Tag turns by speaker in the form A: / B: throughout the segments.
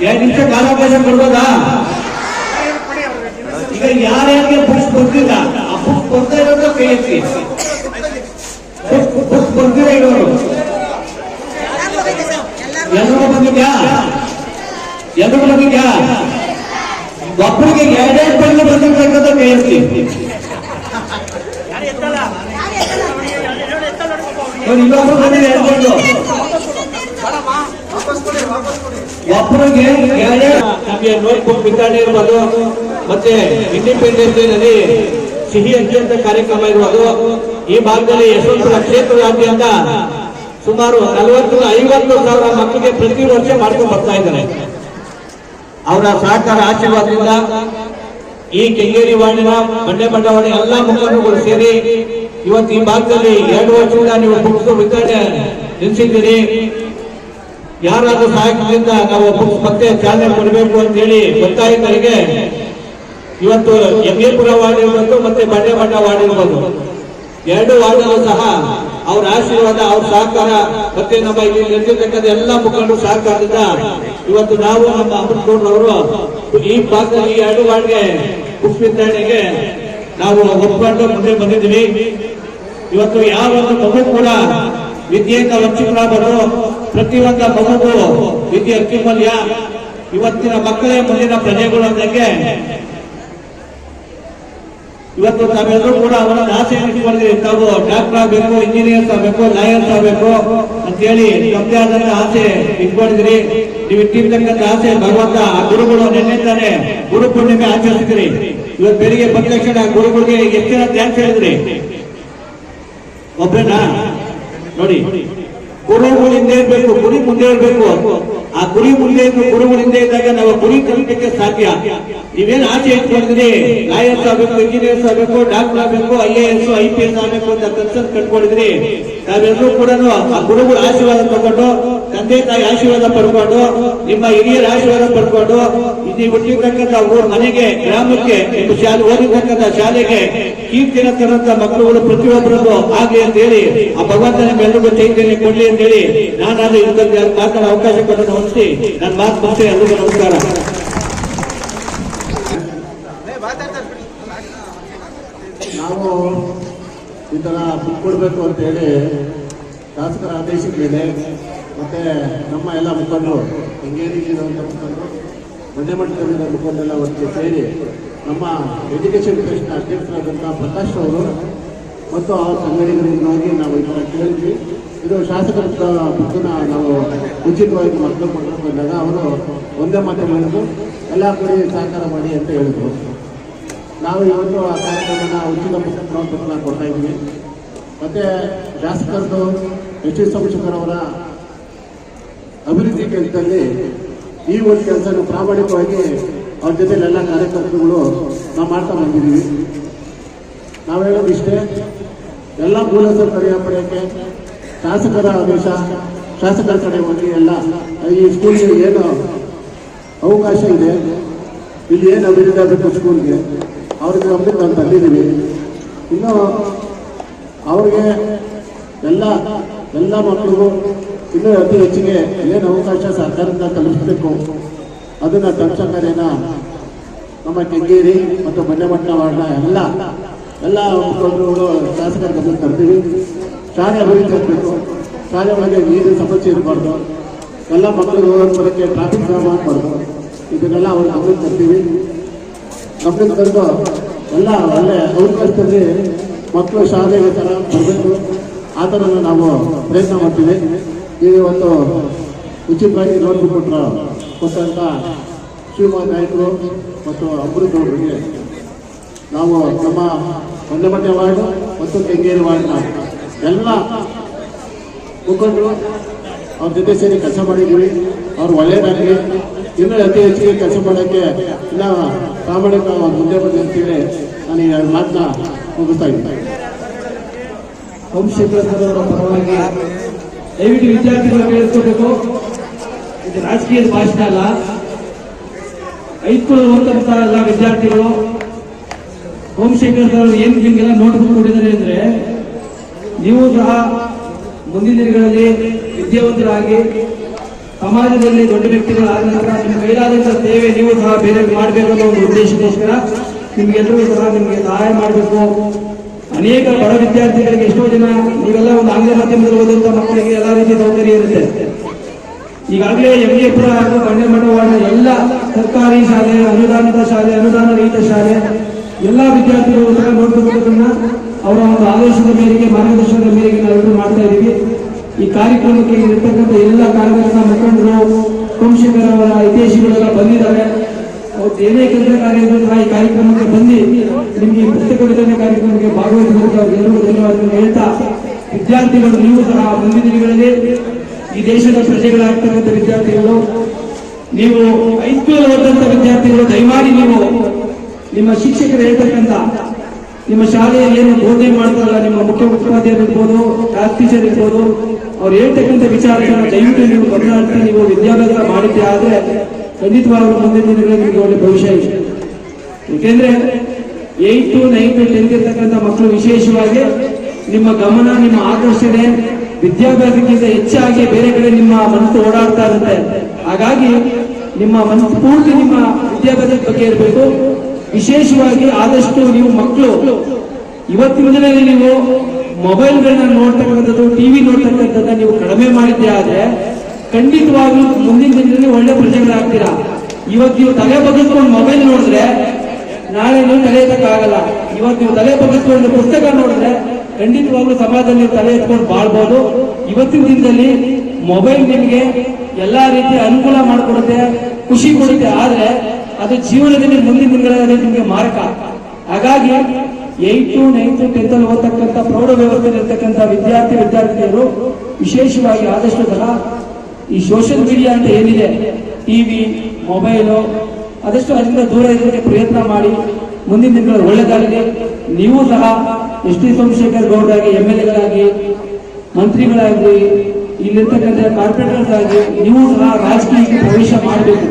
A: ಎರಡು ನಿಮಿಷ ಕಾಲಾವಕಾಶ ಕೊಡ್ಬೋದಾ? ಈಗ ಯಾರ್ಯಾರಿಗೆ ಬುಕ್ಸ್ ಬರ್ತಿಲ್ಲ ಆ ಬುಕ್ ಬರ್ತಾ ಇರೋದು ಕೈ ಬುಕ್ ಬರ್ತಿಲ್ಲ ಇರೋರು. ಎಲ್ಲರೂ ಬಂದಿದ್ಯಾ? ಎಲ್ಲರೂ ಬಂದಿದ್ಯಾ? ಒಬ್ಬರಿಗೆ ಎರಡೆರಡು ಬಂದು ಬಂದಿರ್ತಕ್ಕಂಥ ಕೈ ಎತ್ತಿ. ಇನ್ನೊಬ್ರು ಬಂದಿದೆ ಎರಡು ಬಂದು ಒಬ್ಬರಿಗೆ ನಮಗೆ ನೋಟ್ಬುಕ್ ವಿತರಣೆ ಇರ್ಬೋದು. ಮತ್ತೆ ಇಂಡಿಪೆಂಡೆನ್ಸ್ ಡೇ ನಲ್ಲಿ ಸಿಹಿ ಅಕ್ಕಿ ಅಂತ ಕಾರ್ಯಕ್ರಮ ಇರ್ಬೋದು. ಈ ಭಾಗದಲ್ಲಿ ಯಶವಂತಪುರ ಕ್ಷೇತ್ರದಾದ್ಯಂತ ಸುಮಾರು ನಲವತ್ತು, ಐವತ್ತು ಸಾವಿರ ಮಕ್ಕಳಿಗೆ ಪ್ರತಿ ವರ್ಷ ಮಾಡ್ಕೊಂಡು ಬರ್ತಾ ಇದ್ದಾರೆ. ಅವರ ಸಹಕಾರ, ಆಶೀರ್ವಾದದಿಂದ ಈ ಕೆಂಗೇರಿ ವಾರ್ಡಿನ ಬಂಡೆ ಬಂಡವಾಳ ಎಲ್ಲ ಮುಖಂಡರುಗಳು ಸೇರಿ ಇವತ್ತು ಈ ಭಾಗದಲ್ಲಿ ಎರಡು ವರ್ಷದಿಂದ ನೀವು ಬುಕ್ಸ್ ವಿತರಣೆ ನಿಲ್ಲಿಸಿದ್ದೀರಿ ಯಾರಾದ್ರೂ ಸಹಾಯಕದಿಂದ ನಾವು ಬುಕ್ಸ್ ಮತ್ತೆ ಚಾಲನೆ ಕೊಡಬೇಕು ಅಂತ ಹೇಳಿ ಗೊತ್ತಾಯಿತರಿಗೆ ಇವತ್ತು ಯಮೀಪುರ ವಾರ್ಡ್ ಇರ್ಬೋದು ಮತ್ತೆ ಬಂಡೆಮಠ ವಾರ್ಡ್ ಇರ್ಬೋದು. ಎರಡು ವಾರ್ಡ್ಗಳು ಸಹ ಅವ್ರ ಆಶೀರ್ವಾದ, ಅವ್ರ ಸಹಕಾರ, ಮತ್ತೆ ನಮ್ಮ ಇಲ್ಲಿ ನಡೆದಿರ್ತಕ್ಕಂಥ ಎಲ್ಲ ಮುಖಂಡರು ಸಹಕಾರದಿಂದ ಇವತ್ತು ನಾವು ನಮ್ಮ ಅಮೃತಗೌಡರವರು ಈ ಭಾಗದಲ್ಲಿ ಈ ಎರಡು ವಾರ್ಡ್ಗೆ ಬುಕ್ಸ್ ವಿತರಣೆಗೆ ನಾವು ಒಪ್ಪಿಕೊಂಡು ಮುಂದೆ ಬಂದಿದ್ದೀವಿ. ಇವತ್ತು ಯಾವ ಮಗು ಕೂಡ ವಿದ್ಯೆಯಿಂದ ವಂಚಿತರಾದರು ಪ್ರತಿಯೊಂದ ಮಗುಗೂ ವಿದ್ಯೆ ಅಕ್ಕಿಮಲ್ಯ ಇವತ್ತಿನ ಮಕ್ಕಳೇ ಮುಂದಿನ ಪ್ರಜೆಗಳು ಅಂದಂಗೆ ಇವತ್ತು ತಾವೆಲ್ಲರೂ ಕೂಡ ಅವರ ಆಸೆ ಇಟ್ಕೊಂಡಿದ್ದೀರಿ. ತಾವು ಡಾಕ್ಟರ್ ಆಗಬೇಕು, ಇಂಜಿನಿಯರ್ಸ್ ಆಗಬೇಕು, ಲಾಯರ್ಸ್ ಆಗಬೇಕು ಅಂತೇಳಿ ತಮ್ಮದೇ ಆದಂತ ಆಸೆ ಇಟ್ಕೊಂಡಿದ್ದೀರಿ. ನೀವು ಇಟ್ಟಿರ್ತಕ್ಕಂಥ ಆಸೆ ಭಗವಂತ ಆ ಗುರುಗಳು ನಿನ್ನೆ ತಾನೇ ಗುರು ಪೂರ್ಣಿಮೆ ಆಚರಿಸಿದ್ರಿ. ಇವತ್ತು ಬೆಳಿಗ್ಗೆ ಬಂದ ತಕ್ಷಣ ಗುರುಗಳಿಗೆ ಎಷ್ಟು ಜನ ಹೇಳಿದ್ರಿ. ಒಬ್ಬರೇನಾ? ನೋಡಿ ಗುರು ಮುಂದೆ ಇರ್ಬೇಕು ಗುರಿ ಮುಂದೆ ಇರ್ಬೇಕು. ಆ ಗುರಿ ಮುಂದೆ ಇದ್ದು ಗುರು ಹಿಂದೆ ಇದ್ದಾಗ ನಾವು ಗುರಿ ಕಲಿಕೆ ಸಾಧ್ಯ. ನೀವೇನ್ ಆಸೆ ಇಟ್ಕೊಂಡಿದ್ರಿ ಲಾಯರ್ಸ್ ಆಗ್ಬೇಕು ಇಂಜಿನಿಯರ್ಸ್ ಆಗ್ಬೇಕು ಡಾಕ್ಟರ್ ಆಗ್ಬೇಕು, I A S, I P S ಆಗ್ಬೇಕು ಅಂತ ಕನ್ಸನ್ ಕಟ್ಕೊಂಡಿದ್ರಿ. ನಾವೆಲ್ಲರೂ ಕೂಡ ಆ ಗುರುಗಳ ಆಶೀರ್ವಾದ ತಗೊಂಡು, ತಂದೆ ತಾಯಿ ಆಶೀರ್ವಾದ ಪಡ್ಕೊಂಡು ನಿಮ್ಮ ಹಿರಿಯರ ಆಶೀರ್ವಾದ ಪಡ್ಕೊಂಡು ಇಲ್ಲಿ ಹುಟ್ಟಿರ್ತಕ್ಕಂಥ ಮನೆಗೆ, ಗ್ರಾಮಕ್ಕೆ ಶಾಲೆ ಓದಿರ್ತಕ್ಕಂಥ ಶಾಲೆಗೆ ಕೀರ್ತಿನ ತರಂತ ಮಕ್ಕಳುಗಳು ಪ್ರತಿಯೊಬ್ಬರನ್ನು ಆಗಲಿ ಅಂತ ಹೇಳಿ ಆ ಭಗವಂತ ನಿಮ್ಮೆಲ್ಲರಿಗೂ ಚೈತನ್ಯ ಕೊಡಲಿ ಅಂತ ಹೇಳಿ ನಾನಾದ್ರೂ ಇದಕ್ಕೆ ಮಾತಾಡೋ ಅವಕಾಶ ಕೊಟ್ಟು ಹೊಂದಿ ನನ್ನ ಮಾತು ಮತ್ತೆ ಎಲ್ಲರಿಗೂ ನಮಸ್ಕಾರ.
B: ನಾವು ಈ ತರ ಬಿಟ್ಕೊಡ್ಬೇಕು ಅಂತ ಹೇಳಿ ಶಾಸಕರ ಆದೇಶದ ಮೇಲೆ ಮತ್ತೆ ನಮ್ಮ ಎಲ್ಲ ಮುಖಂಡರು ಕೆಂಗೇರಿಲಿರುವಂಥ ಮುಖಂಡರು ಮಧ್ಯಮಟ್ಟದಲ್ಲಿರೋ ಮುಖಂಡರೆಲ್ಲ ಒಟ್ಟು ಸೇರಿ ನಮ್ಮ ಎಜುಕೇಷನ್ ಟ್ರಸ್ಟ್ನ ಅಧ್ಯಕ್ಷರಾದಂಥ ಪ್ರಕಾಶ್ ಅವರು ಮತ್ತು ಆ ಸಂಘಟನೆಗಳಿಂದಾಗಿ ನಾವು ಇದನ್ನು ಕೇಳಿದ್ವಿ. ಇದು ಶಾಸಕರ ಬುಕ್ಕನ್ನ ನಾವು ಉಚಿತವಾಗಿ ಮಕ್ಕಳು ಕೊಟ್ಟು ಬಂದಾಗ ಅವರು ಒಂದೇ ಮಾತು ಹೇಳಿದ್ರು, ಎಲ್ಲ ಕಡೆ ಸಹಕಾರ ಮಾಡಿ ಅಂತ ಹೇಳಿದ್ರು. ನಾವು ಇವತ್ತು ಆ ಕಾರ್ಯಕ್ರಮನ ಉಚಿತ ಪುಸ್ತಕ ಕೊಡ್ತಾ ಇದ್ವಿ ಮತ್ತೆ ಶಾಸಕರದ್ದು ಎಸ್ ಟಿ ಸೋಮಶೇಖರ್ ಅಭಿವೃದ್ಧಿ ಕೆಲಸದಲ್ಲಿ ಈ ಒಂದು ಕೆಲಸ ಪ್ರಾಮಾಣಿಕವಾಗಿ ಅವ್ರ ಜೊತೆಲೆಲ್ಲ ಎಲ್ಲ ಕಾರ್ಯಕರ್ತರುಗಳು ನಾವು ಮಾಡ್ತಾ ಬಂದಿದ್ದೀವಿ. ನಾವು ಹೇಳೋದು ಇಷ್ಟೇ, ಎಲ್ಲ ಮೂಲಸೌಕರ್ಯ ಪಡೆಯೋಕ್ಕೆ ಶಾಸಕರ ಆದೇಶ, ಶಾಸಕರ ಕಡೆ ಹೋಗಿ ಎಲ್ಲ, ಈ ಸ್ಕೂಲ್ಗೆ ಏನು ಅವಕಾಶ ಇದೆ, ಇಲ್ಲಿ ಏನು ಅಭಿವೃದ್ಧಿ ಆಗಬೇಕು ಸ್ಕೂಲ್ಗೆ ಅವ್ರಿಗೆ ಅಭಿವೃದ್ಧಿ ನಾನು ತಂದಿದ್ದೀವಿ. ಇನ್ನು ಅವ್ರಿಗೆ ಎಲ್ಲ ಎಲ್ಲ ಮಕ್ಕಳಿಗೂ ಇನ್ನೂ ಅತಿ ಹೆಚ್ಚಿಗೆ ಏನು ಅವಕಾಶ ಸರ್ಕಾರದಿಂದ ಕಲ್ಪಿಸಬೇಕು ಅದನ್ನ ಕಾರ್ಯನ ನಮ್ಮ ಕೆಂಗೇರಿ ಮತ್ತು ಬಂಡೆಮಟ್ಟ ವಾರ್ಡ್ನ ಎಲ್ಲ ಎಲ್ಲ ಮುಖಂಡರುಗಳು ಶಾಸಕರ ಗಮನಕ್ಕೆ ತರ್ತೀವಿ. ಶಾಲೆ ಅಭಿವೃದ್ಧಿ ಆಗಬೇಕು. ಶಾಲೆ ಒಳಗೆ ನೀರಿನ ಸಮಸ್ಯೆ ಇರಬಾರ್ದು. ಎಲ್ಲ ಮಕ್ಕಳು ಬರೋಕ್ಕೆ ಟ್ರಾಫಿಕ್ ಜಾಮ್ ಆಗಬಾರ್ದು. ಇದನ್ನೆಲ್ಲ ಅವ್ರ ಗಮನ ತರ್ತೀವಿ. ಗಮನ ತಂದು ಎಲ್ಲ ಒಳ್ಳೆ ಅವಕಾಶದಲ್ಲಿ ಮಕ್ಕಳು ಶಾಲೆಗೆ ಥರ ಬರಬೇಕು ಆ ಥರ ನಾವು ಪ್ರಯತ್ನ ಮಾಡ್ತೀವಿ. ಈ ಒಂದು ಉಚಿತವಾಗಿ ನೋಟ್ಬುಕ್ ಕೊಟ್ಟರು ಕೊಟ್ಟಂಥ ಶಿವಮೊಗ್ಗ ನಾಯಕರು ಮತ್ತು ಅಮೃತ್ ಅವರಿಗೆ ನಾವು ನಮ್ಮ ಹೊನ್ನಮಟ್ಟೆ ವಾರ್ಡ್ ಮತ್ತು ಕೆಂಗೇರಿ ವಾರ್ಡ್ನ ಎಲ್ಲ ಮುಖಂಡರು ಅವ್ರ ಜೊತೆ ಸೇರಿ ಕೆಲಸ ಮಾಡಿದ್ದೀವಿ. ಅವ್ರು ಒಳ್ಳೆಯದಾಗಲಿ ಇನ್ನೂ ಅತಿ ಹೆಚ್ಚಿಗೆ ಕೆಲಸ ಮಾಡೋಕ್ಕೆ ಇಲ್ಲ ಪ್ರಾಮಾಣಿಕ ಮುಂದೆ ಬಂದು ಅಂತೇಳಿ ನಾನು ಈ ಎರಡು ಮಾತನ್ನ ಮುಗಿಸ್ತಾ ಇದ್ದೀನಿ.
A: ವಂಶೀಕರಣದವರ ಪರವಾಗಿ ದಯವಿಟ್ಟು ವಿದ್ಯಾರ್ಥಿಗಳು ಕೇಳಿಸ್ಕೋಬೇಕು ಇದು ರಾಜಕೀಯದ ಭಾಷಣ ಅಲ್ಲ. ಐದು ಓದ್ತಾ ಎಲ್ಲ ವಿದ್ಯಾರ್ಥಿಗಳು. ಸೋಮಶೇಖರ್ ಸರ್ ಏನು ನಿಮ್ಗೆಲ್ಲ ನೋಟ್ಬುಕ್ ಕೊಟ್ಟಿದ್ದಾರೆ ಅಂದ್ರೆ, ನೀವು ಸಹ ಮುಂದಿನ ದಿನಗಳಲ್ಲಿ ವಿದ್ಯಾವಂತರಾಗಿ
C: ಸಮಾಜದಲ್ಲಿ ದೊಡ್ಡ ವ್ಯಕ್ತಿಗಳಾದ ನಂತರ ನಿಮ್ಮ ಕೈಲಾದಂಥ ಸೇವೆ ನೀವು ಸಹ ಬೇರೆ ಮಾಡಬೇಕು ಅನ್ನೋ ಒಂದು ಉದ್ದೇಶಕ್ಕೋಸ್ಕರ ನಿಮ್ಗೆಲ್ಲರೂ ಸಹ ನಿಮಗೆ ಸಹಾಯ ಮಾಡಬೇಕು. ಅನೇಕ ಬಡ ವಿದ್ಯಾರ್ಥಿಗಳಿಗೆ ಎಷ್ಟೋ ಜನ ನೀವೆಲ್ಲ ಒಂದು ಆಂಗ್ಲ ಮಾಧ್ಯಮದಲ್ಲಿ ಓದುವಂತಹ ಮಕ್ಕಳಿಗೆ ಎಲ್ಲ ರೀತಿ ಸೌಕರ್ಯ ಇರುತ್ತೆ. ಈಗಾಗಲೇ ಯಮಗಿಪುರ ಹಾಗೂ ಬಂಡೆಮಠ ವಾರ್ಡ್ನ ಎಲ್ಲ ಸರ್ಕಾರಿ ಶಾಲೆ, ಅನುದಾನಿತ ಶಾಲೆ ಅನುದಾನ ರಹಿತ ಶಾಲೆ, ಎಲ್ಲ ವಿದ್ಯಾರ್ಥಿಗಳು ಸಹ ನೋಡ್ಕೋಬೇಕನ್ನ ಅವರ ಒಂದು ಆದೇಶದ ಮೇರೆಗೆ, ಮಾರ್ಗದರ್ಶನದ ಮೇರೆಗೆ ನಾವೆಲ್ಲರೂ ಮಾಡ್ತಾ ಇದ್ದೀವಿ. ಈ ಕಾರ್ಯಕ್ರಮಕ್ಕೆ ಇರತಕ್ಕಂಥ ಎಲ್ಲ ಕಾರ್ಯಕರ್ತ ಮುಖಂಡರು ವಂಶಿಕರವರ ಹಿತೇಶಿಗಳೆಲ್ಲ ಬಂದಿದ್ದಾರೆ. ಅವ್ರು ಏನೇ ಕೆಲಸ ಕಾರ್ಯ ಇದ್ರೂ ಈ ಕಾರ್ಯಕ್ರಮಕ್ಕೆ ಬಂದು ನಿಮಗೆ ಈ ಪುಸ್ತಕ ವಿತರಣೆ ಕಾರ್ಯಕ್ರಮಕ್ಕೆ ಭಾಗವಹಿಸಬೇಕು ಅವ್ರಿಗೆಲ್ಲರಿಗೂ ಧನ್ಯವಾದಗಳು ಹೇಳ್ತಾ, ವಿದ್ಯಾರ್ಥಿಗಳು ನೀವು ಸಹ ಮುಂದಿನ ದಿನಗಳಲ್ಲಿ ಈ ದೇಶದ ಪ್ರಜೆಗಳಾಗ್ತಕ್ಕಂಥ ವಿದ್ಯಾರ್ಥಿಗಳು, ನೀವು ಐಸ್ಕೂಲ್ ಓದಂತ ವಿದ್ಯಾರ್ಥಿಗಳು, ದಯಮಾಡಿ ನೀವು ನಿಮ್ಮ ಶಿಕ್ಷಕರು ಹೇಳ್ತಕ್ಕಂಥ ನಿಮ್ಮ ಶಾಲೆಯಲ್ಲಿ ಏನು ಬೋಧನೆ ಮಾಡ್ತಾರಲ್ಲ, ನಿಮ್ಮ ಮುಖ್ಯ ಉಪಾಧ್ಯಾಯರು ಇರ್ಬೋದು ಕ್ಲಾಸ್ ಟೀಚರ್ ಇರ್ಬೋದು, ಅವ್ರು ಹೇಳ್ತಕ್ಕಂಥ ವಿಚಾರಗಳನ್ನ ದಯವಿಟ್ಟು ನೀವು ಗಮನ ನೀವು ವಿದ್ಯಾಭ್ಯಾಸ ಮಾಡಿದ್ದೆ ಆದ್ರೆ ಖಂಡಿತವಾಗ್ಲೂ ಮುಂದಿನ ದಿನಗಳಲ್ಲಿ ಒಳ್ಳೆ ಭವಿಷ್ಯ ಇದೆ. ಏಕೆಂದ್ರೆ ಟು ನೈನ್ತ್ ಟೆಂತ್ ಇರ್ತಕ್ಕಂಥ ಮಕ್ಕಳು ವಿಶೇಷವಾಗಿ ನಿಮ್ಮ ಗಮನ, ನಿಮ್ಮ ಆಕರ್ಷಣೆ ವಿದ್ಯಾಭ್ಯಾಸಕ್ಕಿಂತ ಹೆಚ್ಚಾಗಿ ಬೇರೆ ಕಡೆ ನಿಮ್ಮ ಮನಸ್ಸು ಓಡಾಡ್ತಾ ಇರುತ್ತೆ. ಹಾಗಾಗಿ ನಿಮ್ಮ ಮನಸ್ಸು ಪೂರ್ತಿ ನಿಮ್ಮ ವಿದ್ಯಾಭ್ಯಾಸದ ಬಗ್ಗೆ ಇರಬೇಕು. ವಿಶೇಷವಾಗಿ ಆದಷ್ಟು ನೀವು ಮಕ್ಕಳು, ಇವತ್ತಿನ ದಿನದಲ್ಲಿ ನೀವು ಮೊಬೈಲ್ಗಳನ್ನ ನೋಡ್ತಕ್ಕಂಥದ್ದು ಟಿವಿ ನೋಡ್ತಕ್ಕಂಥದ್ದನ್ನ ನೀವು ಕಡಿಮೆ ಮಾಡಿದ್ದೆ ಆದ್ರೆ ಖಂಡಿತವಾಗ್ಲೂ ಮುಂದಿನ ದಿನದಲ್ಲಿ ಒಳ್ಳೆ ಪ್ರಜೆಗಳಾಗ್ತೀರಾ ಇವತ್ತು ನೀವು ತಲೆ ಬಗ್ಗಿಸ್ಕೊಂಡು ಮೊಬೈಲ್ ನೋಡಿದ್ರೆ, ನಾಳೆ ನೀವು ತಲೆ ಎತ್ತಕ್ಕಾಗಲ್ಲ. ಇವತ್ತು ನೀವು ತಲೆ ಬಗ್ಗಿಸ್ಕೊಂಡು ಪುಸ್ತಕ ನೋಡಿದ್ರೆ, ಖಂಡಿತವಾಗ್ಲೂ ಸಮಾಜದಲ್ಲಿ ನೀವು ತಲೆ ಎತ್ಕೊಂಡು ಬಾಳ್ಬೋದು. ಇವತ್ತಿನ ದಿನದಲ್ಲಿ ಮೊಬೈಲ್ ನಿಮಗೆ ಎಲ್ಲಾ ರೀತಿ ಅನುಕೂಲ ಮಾಡಿಕೊಡುತ್ತೆ, ಖುಷಿ ಕೊಡುತ್ತೆ. ಆದ್ರೆ ಅದು ಜೀವನದಲ್ಲಿ ಮುಂದಿನ ದಿನಗಳಲ್ಲಿ ನಿಮಗೆ ಮಾರಕ. ಹಾಗಾಗಿ ಏಯ್ಟು ನೈನ್ತ್ ಟೆಂತ್ ಅಲ್ಲಿ ಓದ್ತಕ್ಕಂಥ ಪ್ರೌಢ ವ್ಯವಸ್ಥೆಯಲ್ಲಿ ಇರ್ತಕ್ಕಂಥ ವಿದ್ಯಾರ್ಥಿ, ವಿದ್ಯಾರ್ಥಿನಿಯರು ವಿಶೇಷವಾಗಿ ಆದಷ್ಟು ಸಹ ಈ ಸೋಷಿಯಲ್ ಮೀಡಿಯಾ ಅಂತ ಏನಿದೆ ಟಿವಿ ಮೊಬೈಲು ಅದಷ್ಟು ಅದರಿಂದ ದೂರ ಇರೋದಕ್ಕೆ ಪ್ರಯತ್ನ ಮಾಡಿ, ಮುಂದಿನ ದಿನಗಳಲ್ಲಿ ಒಳ್ಳೆದಾಗಲಿ. ನೀವು ಸಹ ಎಸ್ ಟಿ ಸೋಮಶೇಖರ್ ಗೌಡರಾಗಿ ಎಂ ಎಲ್ ಎಗಳಾಗಿ, ಮಂತ್ರಿಗಳಾಗಿ, ಇಲ್ಲಿರ್ತಕ್ಕಂಥ ಕಾರ್ಪೊರೇಟರ್ಸ್ ಆಗಲಿ ನೀವು ಸಹ ರಾಜಕೀಯಕ್ಕೆ ಪ್ರವೇಶ ಮಾಡಬೇಕು.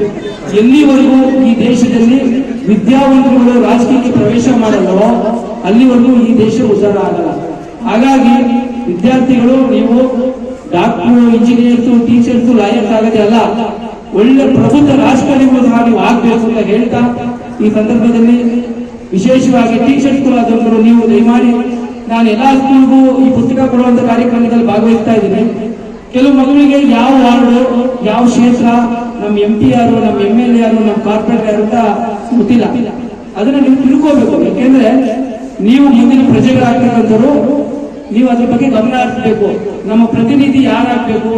C: ಎಲ್ಲಿವರೆಗೂ ಈ ದೇಶದಲ್ಲಿ ವಿದ್ಯಾವಂತರುಗಳು ರಾಜಕೀಯಕ್ಕೆ ಪ್ರವೇಶ ಮಾಡಲ್ಲವೋ ಅಲ್ಲಿವರೆಗೂ ಈ ದೇಶ ಉದ್ಧಾರ ಆಗಲ್ಲ. ಹಾಗಾಗಿ ವಿದ್ಯಾರ್ಥಿಗಳು, ನೀವು ಡಾಕ್ಟರ್, ಇಂಜಿನಿಯರ್ಸ್, ಟೀಚರ್ಸ್, ಲಾಯರ್ಸ್ ಆಗದೆ ಅಲ್ಲ, ಒಳ್ಳೆ ಪ್ರಬುದ್ಧ ರಾಜಕಾರಣಿಗಳು ಸಹ ನೀವು ಆಗ್ಬೇಕು ಅಂತ ಹೇಳ್ತಾ ಈ ಸಂದರ್ಭದಲ್ಲಿ ವಿಶೇಷವಾಗಿ ಟೀಚರ್ಸ್ ಆದವರು ನೀವು ದಯಮಾಡಿ ನಾನು ಎಲ್ಲಾ ಸ್ಕೂಲ್ಗೂ ಈ ಪುಸ್ತಕ ಕೊಡುವಂತ ಕಾರ್ಯಕ್ರಮದಲ್ಲಿ ಭಾಗವಹಿಸ್ತಾ ಇದ್ದೀನಿ. ಕೆಲವು ಮಗುವಿಗೆ ಯಾವ ವಾರ್ಡು, ಯಾವ ಕ್ಷೇತ್ರ, ನಮ್ಮ ಎಂ ಪಿ ಯಾರು, ನಮ್ಮ ಎಂ ಎಲ್ ಎ ಯಾರು, ನಮ್ಮ ಕಾರ್ಪೊರೇಟರ್ ಯಾರು ಅಂತ ಗೊತ್ತಿಲ್ಲ. ಅದನ್ನ ನೀವು ತಿಳ್ಕೋಬೇಕು. ಯಾಕೆಂದ್ರೆ ನೀವು ಮುಂದಿನ ಪ್ರಜೆಗಳಾಗ್ತಕ್ಕಂಥವ್ರು ನೀವು ಅದ್ರ ಬಗ್ಗೆ ಗಮನ ಹರಿಸಬೇಕು. ನಮ್ಮ ಪ್ರತಿನಿಧಿ ಯಾರಾಗಬೇಕು?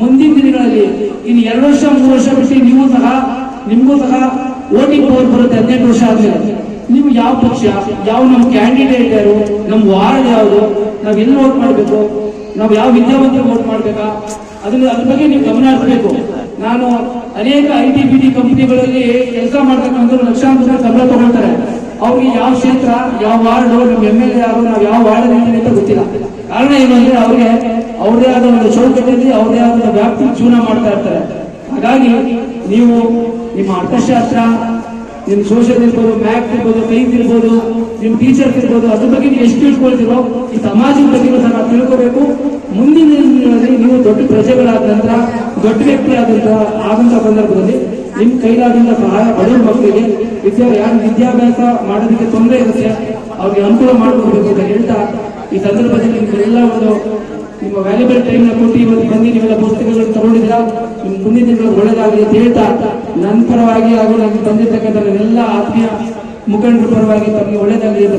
C: ಮುಂದಿನ ದಿನಗಳಲ್ಲಿ ಇನ್ನು ಎರಡು ವರ್ಷ, ಮೂರು ವರ್ಷ ಬಿಟ್ಟು ನೀವು ಸಹ, ನಿಮಗೂ ಸಹ ವೋಟಿಂಗ್ ಪವರ್ ಬರುತ್ತೆ ಹದಿನೆಂಟು ವರ್ಷ ಆದ್ಮೇಲೆ. ನೀವು ಯಾವ ಪಕ್ಷ, ಯಾವ ನಮ್ಮ ಕ್ಯಾಂಡಿಡೇಟ್ ಯಾರು, ನಮ್ಮ ವಾರ್ಡ್ ಯಾವುದು, ನಾವು ಎಲ್ಲಿ ವೋಟ್ ಮಾಡಬೇಕು, ನಾವು ಯಾವ ವಿದ್ಯಾವಂತರಿಗೆ ವೋಟ್ ಮಾಡಬೇಕಾ? ಅದನ್ನ ಅದ್ರ ಬಗ್ಗೆ ನೀವು ಗಮನ ಹರಿಸಬೇಕು. ನಾನು ಅನೇಕ ಐ ಟಿ ಬಿ ಟಿ ಕಂಪ್ನಿಗಳಲ್ಲಿ ಕೆಲಸ ಮಾಡ್ತಕ್ಕಂಥ ಲಕ್ಷಾಂತರ ಸಂಬಳ ತಗೊಳ್ತಾರೆ. ಅವ್ರಿಗೆ ಯಾವ ಕ್ಷೇತ್ರ, ಯಾವ ವಾರ್ಡು, ನಮ್ಮ ಎಂ ಎಲ್ ಎ ಯಾರು ನಾವು ಯಾವ ವಾರ್ಡ್ ಅಂತ ಗೊತ್ತಿಲ್ಲ. ಕಾರಣ ಏನು ಅಂದ್ರೆ ಅವ್ರಿಗೆ ಅವ್ರದೇ ಆದ ಒಂದು ಚೌಕಟ್ಟಲ್ಲಿ, ಅವ್ರದೇ ಆದ ಒಂದು ವ್ಯಾಪ್ತಿ ಜೀವನ ಮಾಡ್ತಾ ಇರ್ತಾರೆ. ಹಾಗಾಗಿ ನೀವು ನಿಮ್ಮ ಅರ್ಥಶಾಸ್ತ್ರ ನಿಮ್ ಸೋಷಿಯಲ್ ಇರ್ಬೋದು ಮ್ಯಾಥ್ ಇರ್ಬೋದು ಸೈನ್ಸ್ ಇರ್ಬೋದು ನಿಮ್ ಟೀಚರ್ಸ್ ಇರ್ಬೋದು, ಅದ್ರ ಬಗ್ಗೆ ನೀವು ಎಷ್ಟು ತಿಳ್ಕೊಳ್ತೀರೋ ಈ ಸಮಾಜದ ಬಗ್ಗೆ ಸಹ ನಾವು ತಿಳ್ಕೋಬೇಕು. ಮುಂದಿನ ದಿನಗಳಲ್ಲಿ ನೀವು ದೊಡ್ಡ ಪ್ರಜೆಗಳಾದ ನಂತರ ದೊಡ್ಡ ವ್ಯಕ್ತಿ ಆದಂತಹ ಆದಂತ ಸಂದರ್ಭದಲ್ಲಿ ನಿಮ್ ಕೈಲಾದಿಂದ ಸಹಾಯ ಬಡವ ಮಕ್ಕಳಿಗೆ ವಿದ್ಯಾ ಯಾರು ವಿದ್ಯಾಭ್ಯಾಸ ಮಾಡೋದಕ್ಕೆ ತೊಂದರೆ ಇರುತ್ತೆ, ಅವ್ರಿಗೆ ಅನುಕೂಲ ಮಾಡಿಕೊಡ್ಬೇಕು ಅಂತ ಹೇಳ್ತಾ ಈ ಸಂದರ್ಭದಲ್ಲಿ ನಿಮ್ಗೆಲ್ಲ ಒಂದು ನಿಮ್ಮ ವ್ಯಾಲ್ಯೂಬಲ್ ಟೈಮ್ನ ಕೊಟ್ಟು ಇವತ್ತು ಬಂದು ನೀವೆಲ್ಲ ಪುಸ್ತಕಗಳನ್ನು ತಗೊಂಡಿದ್ದೀರಾ? ನಿಮ್ ಮುಂದಿನ ದಿನಗಳು ಒಳ್ಳೇದಾಗಲಿ ಅಂತ ಹೇಳ್ತಾ ನನ್ನ ಪರವಾಗಿ ಹಾಗೂ ನನಗೆ ತಂದಿರ್ತಕ್ಕಂಥ ಎಲ್ಲ ಆತ್ಮೀಯ ಮುಖಂಡರ ಪರವಾಗಿ ತಮಗೆ ಒಳ್ಳೇದಾಗಲಿ ಅಂತ